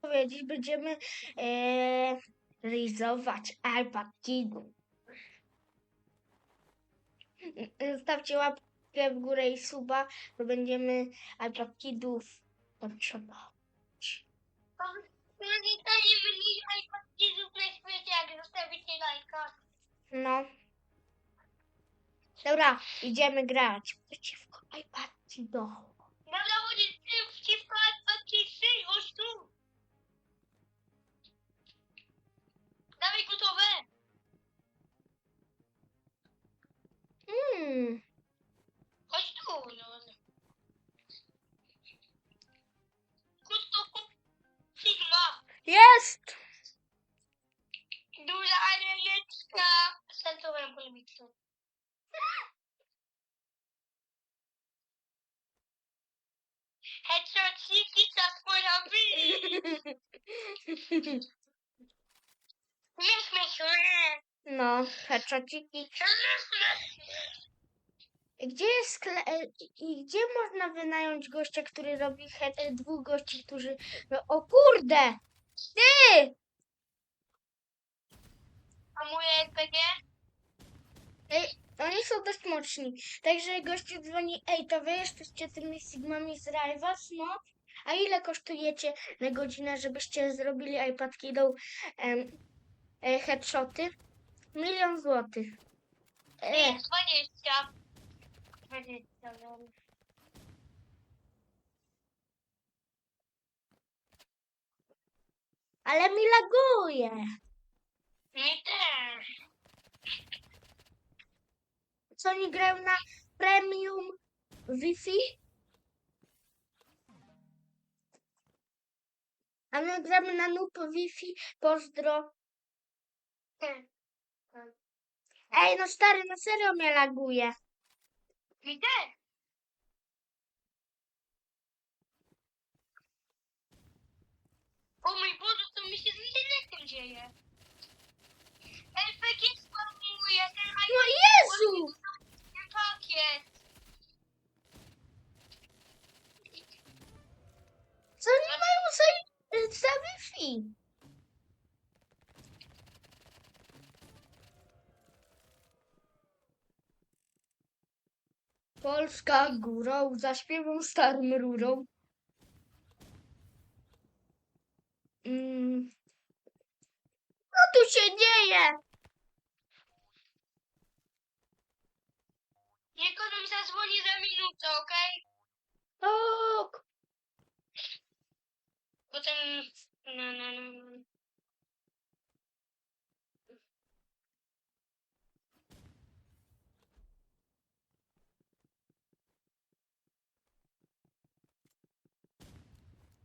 powiedzieć, będziemy e, rysować alpakidu. Zostawcie łapkę w górę i suba, bo będziemy alpakidów potrzebować. Pamiętajmy niż iPadów na świecie, jak zostawicie lajka. No. Dobra, idziemy grać przeciwko iPadidom. Dobra, chodź przeciwko iPadki 6 tu. gotowe! Hmm. Chodź du eine? Kup to, kup. Sigma. Jest! Duża alejeczka. Sensowałem polemikę. Headshot, siki, czas pora wyjść. No, headshotiki. Gdzie jest skle... e, i gdzie można wynająć gościa, który robi head... e, dwóch gości, którzy... No, o kurde! Ty! A moje RPG? Ej, oni są dość mocni. Także gościu dzwoni, ej, to wy jesteście tymi Sigmami z Rivals, no? A ile kosztujecie na godzinę, żebyście zrobili iPadki do em, e, headshoty? Milion złotych. E, Nie, 20. 20, no. ale mi laguje. Mi też. Co oni grają na premium Wi-Fi? A my gramy na noob Wi-Fi. Pozdro. Ej, no stary, na serio mnie laguje. Też. O mój Boże, co mi się z internetem dzieje? LPG spamuje ten No Jezu! ten pakiet. Co oni mają za, za Wi-Fi? Polska górą, zaśpiewą starym rurą. Mm. Co tu się dzieje? Niech on mi zadzwoni za minutę, okej? Ok. Bo ten... No, no, no.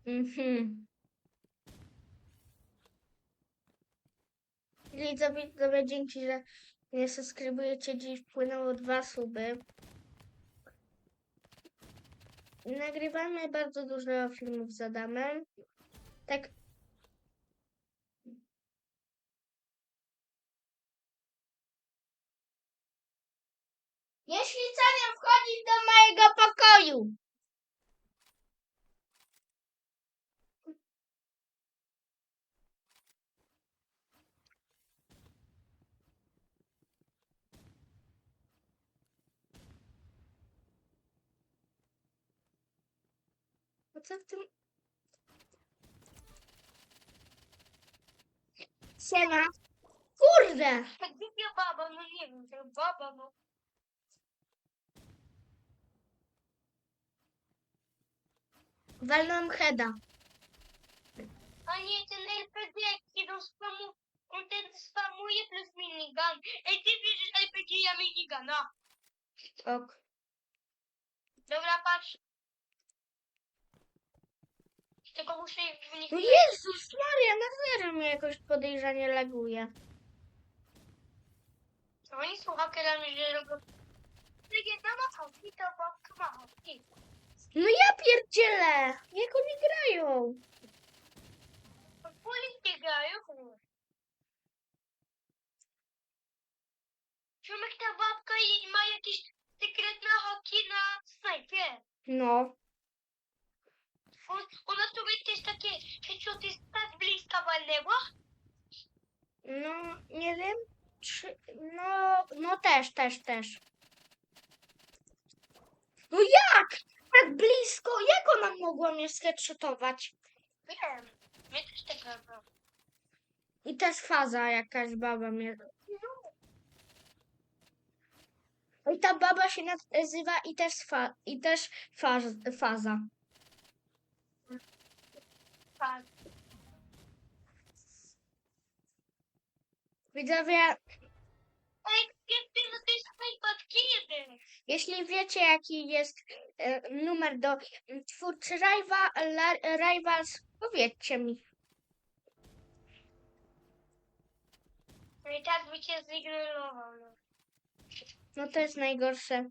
Mhm. Widzowie, widzowie, dzięki, że mnie subskrybujecie. Dziś wpłynęło dwa suby. Nagrywamy bardzo dużo filmów z Adamem. Tak. Jeśli co nie wchodzić do mojego pokoju. Co w tym... Siema. Kurde! Tak głupia baba, no nie wiem, to baba, no. Walnąłem heada. A nie, ten LPG, jaki do spamu, on ten spamuje plus minigun. Ej, ty bierzesz LPG, ja miniguna. Ok. Dobra, patrz. Tylko muszę w nich... No Jezus Maria, na serio mnie jakoś podejrzanie laguje. Oni są hakerami, że robią... Legenda ma hałki, to babka ma hałki. No ja pierdzielę! Jak oni grają? Policja grają. Ziomek ta babka i ma jakieś sekretne haki na snajpie. No. On, ona sobie też takie hecioty tak bliska walnęła. No, nie wiem. No, no też, też, też. No jak? Tak blisko? Jak ona mogła mnie sketszotować? Wiem. Mnie też tak robią. I też faza jakaś baba mnie... I ta baba się nazywa i też, fa, i też faz, faza. Tak. Widzowie, jeśli wiecie jaki jest e, numer do m, twórcy Rival, La- Rivals, powiedzcie mi. No i tak by cię zignorował. no. No to jest najgorsze.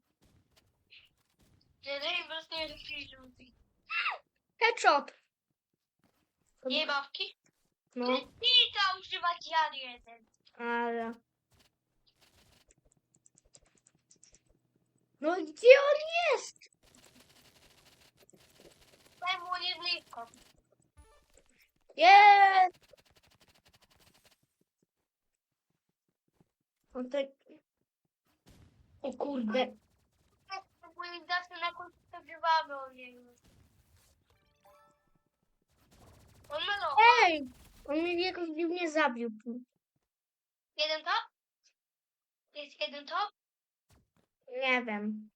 Że Rivals nie jest żółty. Headshot. Nie babki? No, to używać jad jeden. ale... No gdzie on jest? Daj mu nie blisko. Jest! O tak... O kurde. Próbuję zawsze na końcu przegrywamy o niego. On ma. Ej! On mnie jakoś dziwnie zabił. Jeden top? Jest jeden top? Nie wiem.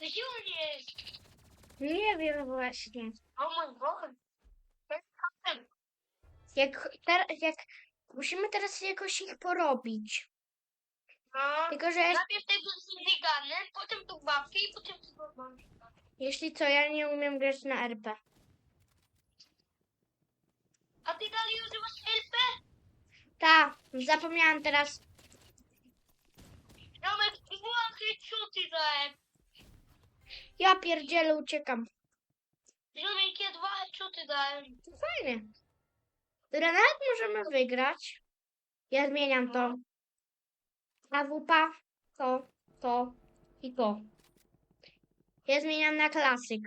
Jest? Nie wiem właśnie. O mój Boże. Jak, ter, jak musimy teraz jakoś ich porobić. No. Tylko, że jest, Najpierw tego z veganem, potem tu babki i potem tu babki. jeśli co, ja nie umiem grać na RP. A ty dalej używasz LP? Ta, zapomniałam teraz. Romek, włąchy czuty dałem. Ja pierdzielę, uciekam. Ja dwa czuty dałem. To fajnie. Dobra, nawet możemy wygrać. Ja zmieniam to. AWP, to, to i to. Ja zmieniam na klasyk.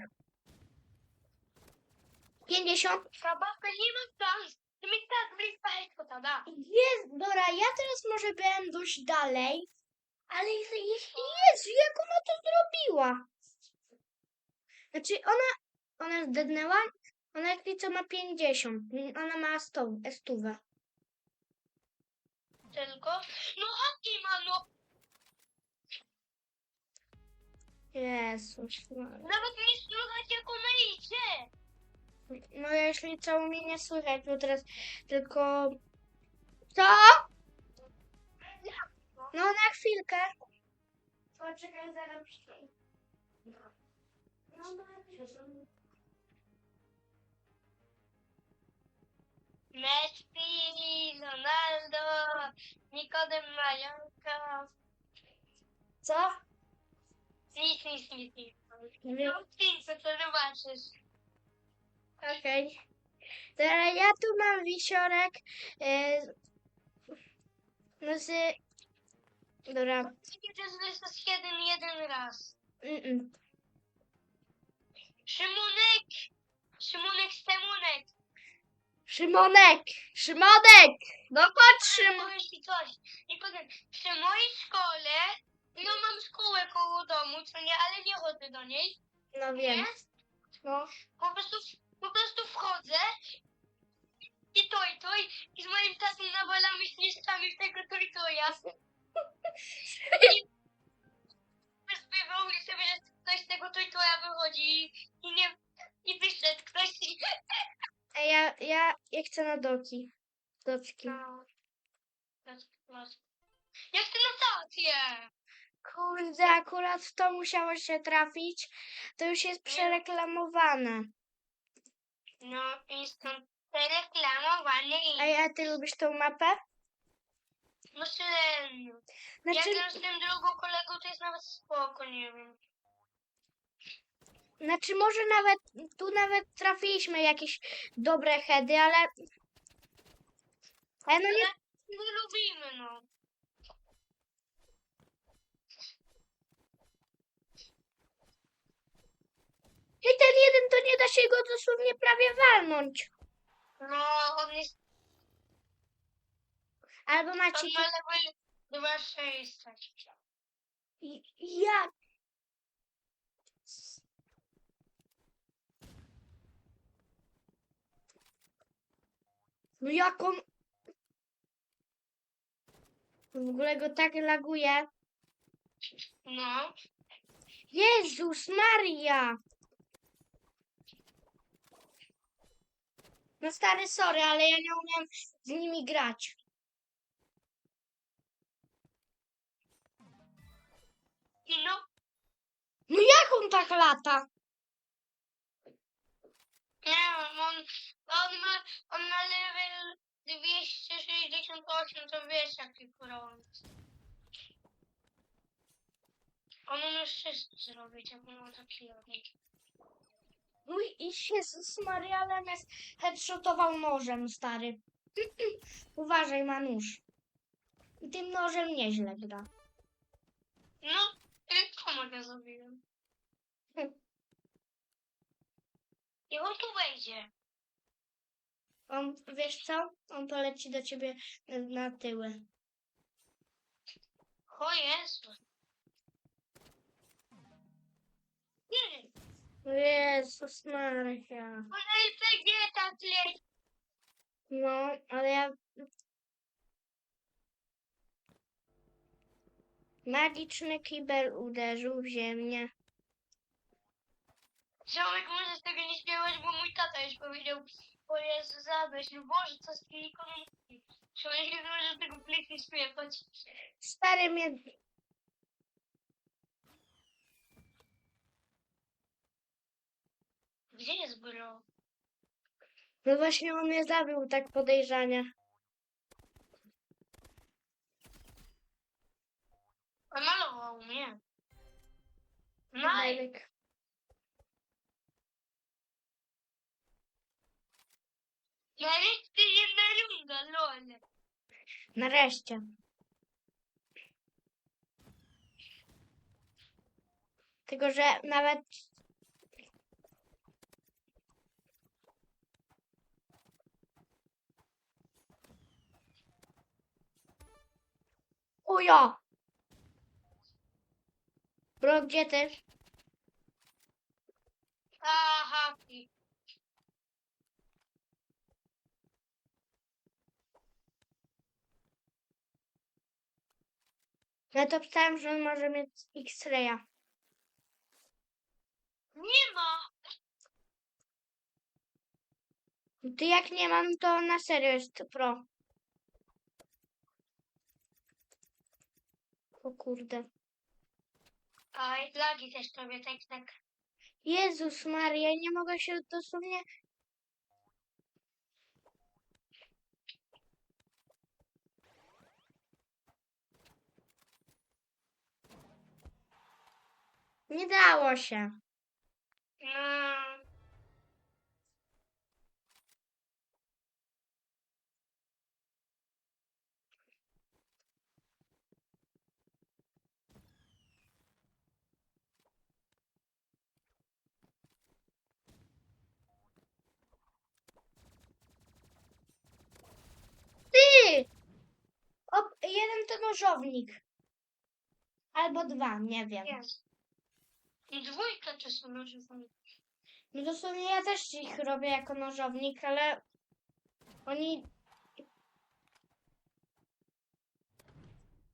50. Ta babka nie ma szans. Ty mi tak blisko hekota da. Jest, dobra, ja teraz może byłem dość dalej, ale jeśli jeśli jest, jak ona to zrobiła? Znaczy, ona, ona zdednęła, ona jakby co ma 50, ona ma 100, stówę. Tylko. No haki ma, no. Jezus. no. Nawet nie słychać jak ona idzie. No jeśli co mnie nie słychać, to teraz tylko... Co? No na chwilkę. Poczekaj, zaraz przyjdę. Messi, Ronaldo, Nikodem Majanka. Co? Nic, nic, nic, nic. No, nic, to zobaczysz. Okej. Teraz ja tu mam wisiorek. E, no z... Dobra. Widzę, że jest to jeden, jeden raz. Mm-mm. Szymonek! Szymonek, Stemunek! Szymonek! Szymonek! No chodź Szymon. Powiem ci coś. Nikodem, przy mojej szkole, no mam szkołę koło domu, co nie, ale nie chodzę do niej. No wiem. No. Po prostu, po prostu wchodzę i toj, toj i z moim tatą nawalamy śnieżkami w tego toj, toja. I zbywał i sobie, że ktoś z tego toja wychodzi i nie, i wyszedł ktoś i... A ja, ja, ja chcę na doki. Doczki. No. Jak ty na stację? Kurde, akurat to musiało się trafić. To już jest przereklamowane. No, instant reklamowany i... A ty lubisz tą mapę? No średnio. Znaczy, gram z tym drugą kolegą, to jest nawet spoko, nie wiem. Znaczy może nawet, tu nawet trafiliśmy jakieś dobre heady, ale... Ale no nie, My lubimy, no. i ten jeden to nie da się go dosłownie prawie walnąć. No, on jest, Albo macie... on ma level 2600. I- No jak on... W ogóle go tak laguje. No. Jezus Maria! No stary, sorry, ale ja nie umiem z nimi grać. I no, No jak on tak lata? nie wiem, on, on ma, on ma level 268, to wiesz jaki kuron. On umie wszystko zrobić, jak on ma taki i i Jezus Maria, ale nas headshotował nożem, stary. Uważaj, ma nóż. I tym nożem nieźle gra. No, tylko mogę zrobiłem. I on tu wejdzie. On, wiesz co? On poleci do ciebie na, tyły. O Jezu. Nie, Jezus Maria. on LPG tak leci. No, ale ja... Magiczny kibel uderzył w ziemię. Ziomek może z tego nie śpiewać, bo mój tata już powiedział, o Jezu, zabrać, no Boże, co z tymi komunistami. Ziomek nie może tego pliku śpiewać. Stary mnie... Gdzie jest bro? No właśnie on mnie zabił tak podejrzanie. Pomalował mnie. No nareszcie jedna runda, lol. Nareszcie. Tylko, że nawet... O ja! Bro, gdzie ty? Aha, i- Ja to pisałem, że on może mieć X-raya. nie ma. Ty jak nie mam, to na serio jest pro. O kurde. I lagi też tobie tak, tak. Jezus Maria, nie mogę się dosłownie... Nie dało się. O, jeden to nożownik. Albo dwa, nie wiem. Jest. I dwójka to są nożowani. No dosłownie ja też ich robię jako nożownik, ale oni...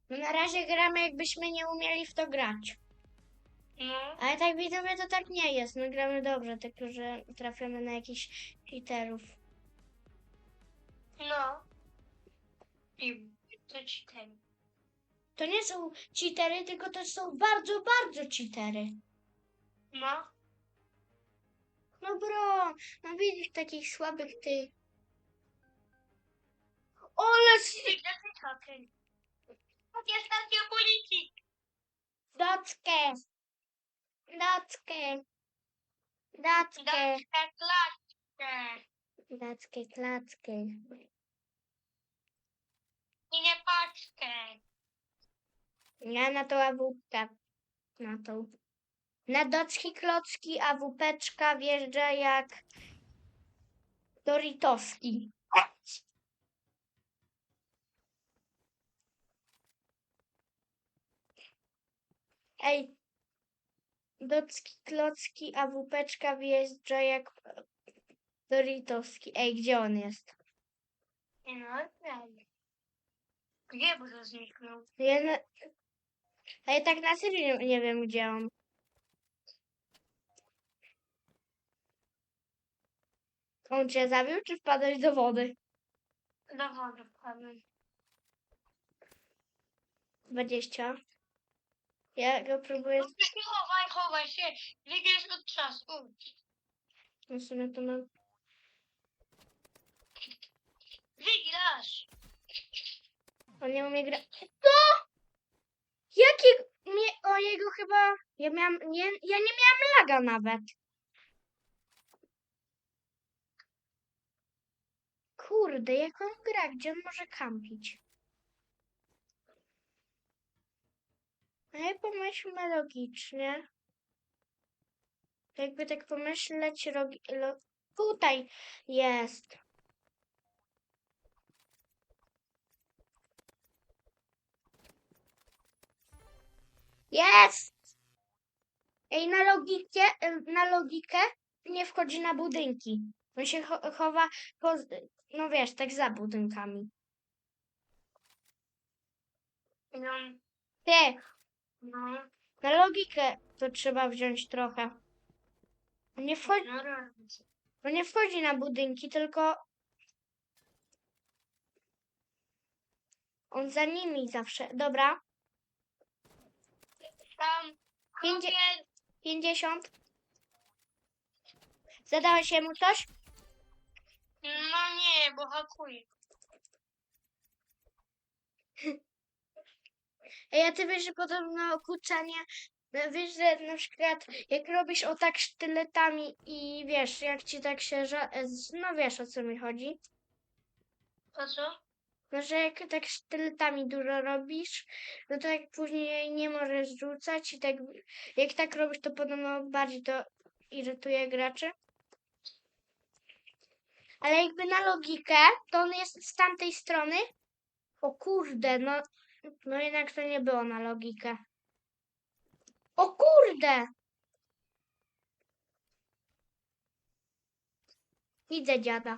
No na razie gramy jakbyśmy nie umieli w to grać. No. Ale tak widzowie to tak nie jest. My gramy dobrze, tylko że trafiamy na jakichś cheaterów. No. I to ten. To nie są cheatery, tylko to są bardzo, bardzo cheatery. No. No bro, no widzisz takich słabych ty. Ole Ty dlaczego ten? Stacja, policji. Dockę. Dockę. Dackę, Dackę, klatkę. dackę, klackę. I nie paczkę. Ja na tą awupkę. Na tą. Na docki klocki awupeczka wjeżdża jak Doritowski. Ej, docki klocki awupeczka wjeżdża jak Doritowski. Ej, gdzie on jest? No, tak. Gdzie by to zniknął? Ja na... A ja tak na serio nie wiem, gdzie on. On cię zabił, czy wpadłeś do wody? Do wody wpadłem. 20. Ja go próbuję... Ty chowaj, chowaj się. Wygrasz od czasu. No w sumie to mam... Wygrasz. On nie umie grać. Co? Jakie... Nie, o jego chyba... Ja miałam... Nie, ja nie miałam laga nawet. Kurde, jak on gra? Gdzie on może kampić? Ale pomyślmy logicznie. Jakby tak pomyśleć, lo, tutaj jest. Jest! Ej, na logikę, na logikę nie wchodzi na budynki. On się cho- chowa, po, no wiesz, tak za budynkami. No, Ty, no, na logikę to trzeba wziąć trochę. On nie wchodzi, no, on nie wchodzi na budynki, tylko on za nimi zawsze. Dobra, Tam, Pięćdzie- 50. Zadałeś mu coś? No nie, bo hakuję. Ej, a ty wiesz, że podobno okuczanie, no wiesz, że na przykład jak robisz o tak sztyletami i wiesz, jak ci tak się, ża- no wiesz o co mi chodzi. To co? No, że jak tak sztyletami dużo robisz, no to jak później nie możesz rzucać i tak, jak tak robisz, to podobno bardziej to irytuje graczy. Ale jakby na logikę, to on jest z tamtej strony. O kurde, no, no jednak to nie było na logikę. O kurde! Widzę dziada.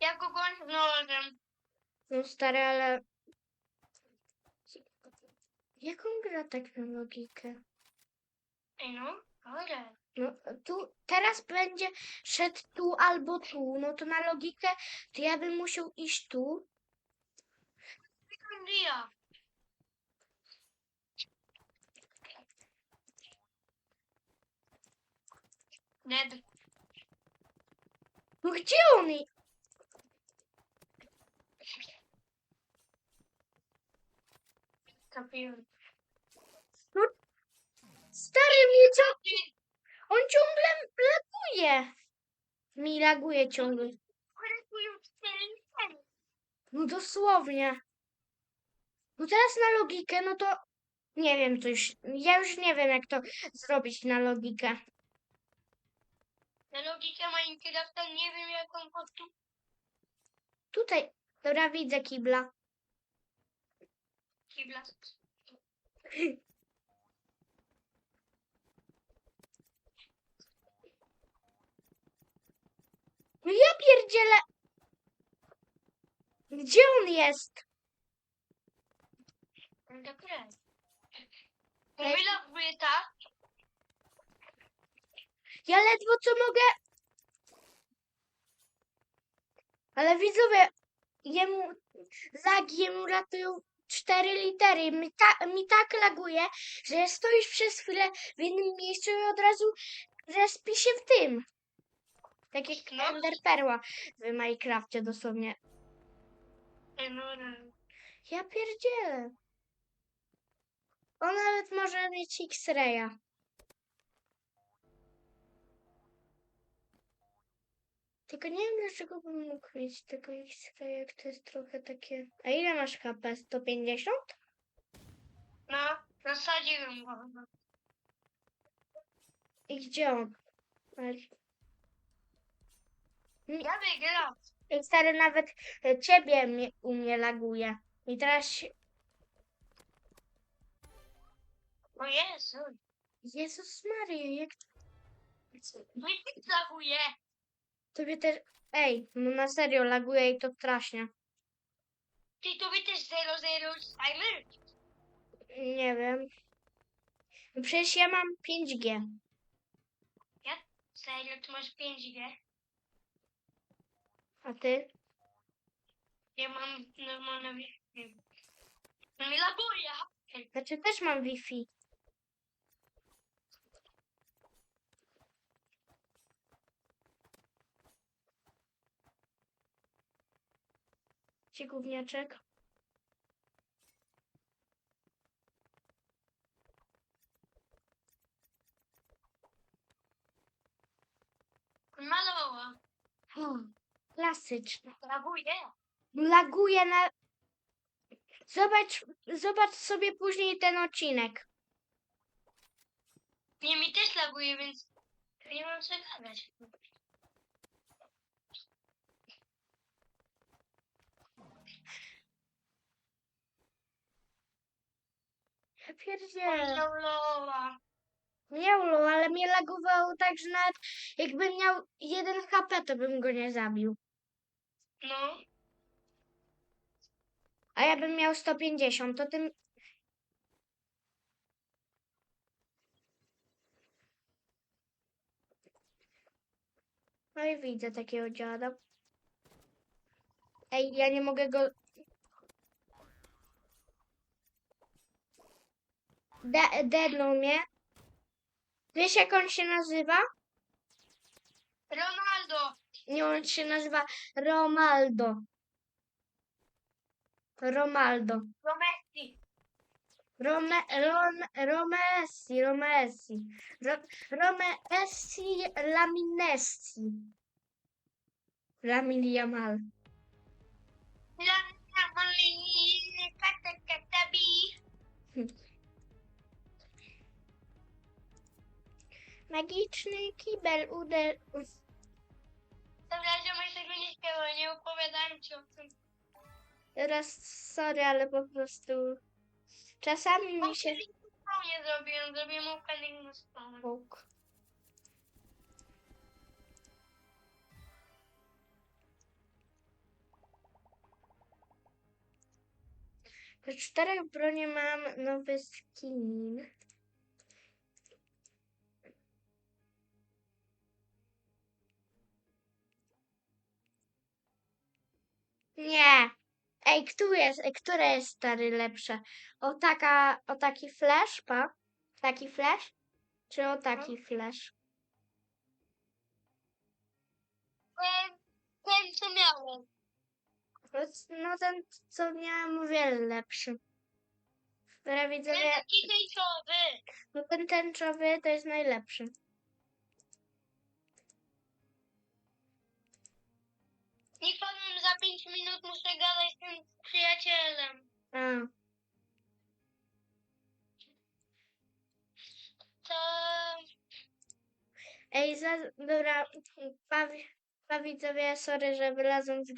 Ja go znalazłem. No stary, ale... Jak on gra tak na logikę? Ej no, dobra. No tu, teraz będzie szedł tu albo tu, no to na logikę to ja bym musiał iść tu. Dia. Dead. No gdzie on? i- Trafiłem. Stary mnie co? On ciągle laguje. Mi laguje ciągle. No dosłownie. No teraz na logikę, no to nie wiem, to już, ja już nie wiem jak to zrobić na logikę. Na logikę Minecrafta nie wiem jaką podtu. Tutaj, dobra, widzę kibla. Kibla. No ja pierdzielę. Gdzie on jest? Dobra. Pomyla włyta. Ja ledwo co mogę. Ale widzowie, jemu, lag jemu ratują cztery litery. Mi, ta, mi tak laguje, że stoisz przez chwilę w jednym miejscu i od razu respi się w tym. Tak jak no. Ender Perła w Minecrafcie dosłownie. No ja pierdzielę. On nawet może mieć X-Raya. Tylko nie wiem, dlaczego bym mógł mieć tego X-Raya, jak to jest trochę takie... A ile masz HP? 150? No, zasadziłem go. I gdzie on? Ale... Ja wygrał. Ej, stary, nawet e, ciebie mnie, u mnie laguje. I teraz się... O Jezu. Jezus Maria, jak No i ty zaguje. tobie też... Ej, no na serio laguje i to strasznie. Ty tobie też 00 timer? Nie wiem. No Przecież ja mam 5G. Serio, ty masz 5G? A ty? Ja mam normalne Wi-Fi. No mi laguje. Znaczy też mam Wi-Fi. Ci gówniaczek. Malowa. O, klasyczne. Laguje. Laguje na... Zobacz, zobacz sobie później ten odcinek. Nie, mi też laguje, więc nie mam co gadać. Ja pierdzielę. Ulu, ale mnie lagowało tak, że nawet jakbym miał jeden HP, to bym go nie zabił. No. A ja bym miał 150, to tym... No i widzę takiego dziada. Ej, ja nie mogę go... De Dednął mnie. Wiesz jak on się nazywa? Ronaldo. Nie, on się nazywa Romaldo. Romaldo. Do Messi. Rome, Ron, Romessi, Romessi. Ro, Romessi Laminessi. Lamin bi. Magiczny kibel uder... Tego nie opowiadałem ci o tym. Teraz, sorry, ale po prostu... Czasami mi się... No, nie zrobiłem, zrobiłem opening na stronę. Bóg. Po czterech broni mam nowy skin. Ej, który jest, które jest stary lepsze? O taka, o taki flash, pa? Taki flash? Czy o taki flash? Ten, ten co miałem. No, No ten, co miałem, o wiele lepszy. Dobra, Ten widzowie, taki tejczowy. no ten tęczowy to jest najlepszy. Nie powiem, za 5 minut muszę gadać z tym przyjacielem. A, To... ej, za, dobra, pa, pa widzowie, sorry, że wylazłem z gry.